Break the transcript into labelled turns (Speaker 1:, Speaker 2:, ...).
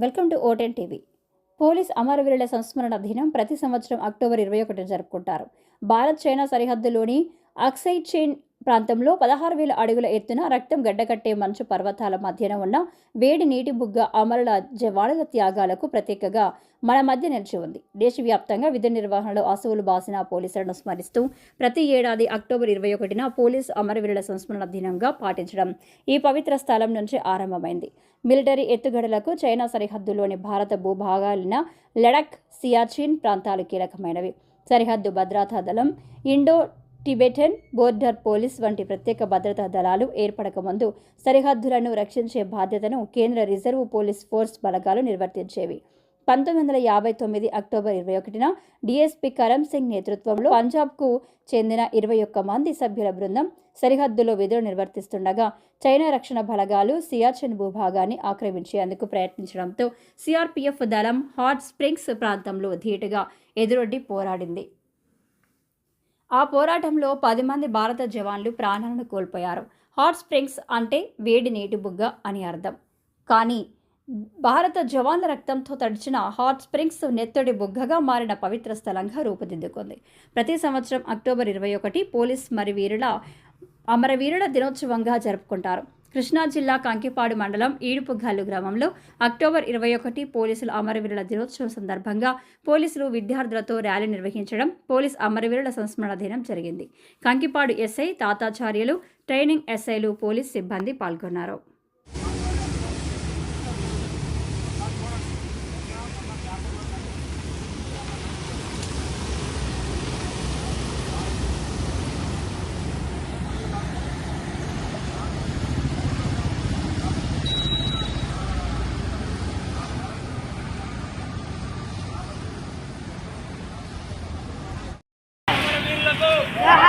Speaker 1: Welcome to ఓటెన్ TV. Police అమరవీరుల సంస్మరణ దినం ప్రతి సంవత్సరం అక్టోబర్ ఇరవై ఒకటి జరుపుకుంటారు. భారత్ చైనా సరిహద్దులోని అక్సై చైన్ ప్రాంతంలో పదహారు వేల అడుగుల ఎత్తున రక్తం గడ్డకట్టే మంచు పర్వతాల మధ్యన ఉన్న వేడి నీటి బుగ్గ అమరుల జవానుల త్యాగాలకు ప్రత్యేకగా మన మధ్య నిలిచి ఉంది. దేశవ్యాప్తంగా విధి నిర్వహణలో అసువులు బాసిన పోలీసులను స్మరిస్తూ ప్రతి ఏడాది అక్టోబర్ ఇరవై ఒకటిన పోలీస్ అమరవీరుల సంస్మరణ దినంగా పాటించడం ఈ పవిత్ర స్థలం నుంచి ఆరంభమైంది. మిలిటరీ ఎత్తుగడలకు చైనా సరిహద్దులోని భారత భూభాగాలైన లడక్ సియాచిన్ ప్రాంతాలు కీలకమైనవి. సరిహద్దు భద్రతా దళం ఇండో టిబెటన్ బోర్డర్ పోలీస్ వంటి ప్రత్యేక భద్రతా దళాలు ఏర్పడకముందు సరిహద్దులను రక్షించే బాధ్యతను కేంద్ర రిజర్వ్ పోలీస్ ఫోర్స్ బలగాలు నిర్వర్తించేవి. పంతొమ్మిది వందల యాభై తొమ్మిది అక్టోబర్ ఇరవై ఒకటిన డిఎస్పీ కరమ్ సింగ్ నేతృత్వంలో పంజాబ్కు చెందిన ఇరవై ఒక్క మంది సభ్యుల బృందం సరిహద్దులో విధులు నిర్వర్తిస్తుండగా చైనా రక్షణ బలగాలు సియాచిన్ భూభాగాన్ని ఆక్రమించేందుకు ప్రయత్నించడంతో సిఆర్పీఎఫ్ దళం హాట్ స్ప్రింగ్స్ ప్రాంతంలో ధీటుగా ఎదురొడ్డి పోరాడింది. ఆ పోరాటంలో పది మంది భారత జవాన్లు ప్రాణాలను కోల్పోయారు. హాట్ స్ప్రింగ్స్ అంటే వేడి నీటి బుగ్గ అని అర్థం. కానీ భారత జవాన్ల రక్తంతో తడిచిన హాట్ స్ప్రింగ్స్ నెత్తడి బుగ్గగా మారిన పవిత్ర స్థలంగా రూపుదిద్దుకుంది. ప్రతి సంవత్సరం అక్టోబర్ ఇరవై ఒకటి పోలీస్ మరి వీరుల అమరవీరుల దినోత్సవంగా జరుపుకుంటారు. కృష్ణా జిల్లా కంకిపాడు మండలం ఈడుపుగాలు గ్రామంలో అక్టోబర్ ఇరవై ఒకటి పోలీసుల అమరవీరుల దినోత్సవం సందర్భంగా పోలీసులు విద్యార్థులతో ర్యాలీ నిర్వహించడం పోలీస్ అమరవీరుల సంస్మరణ దినం జరిగింది. Kankipadu S I Tatacharyulu training ఎస్ఐలు పోలీస్ సిబ్బంది పాల్గొన్నారు.
Speaker 2: Yeah.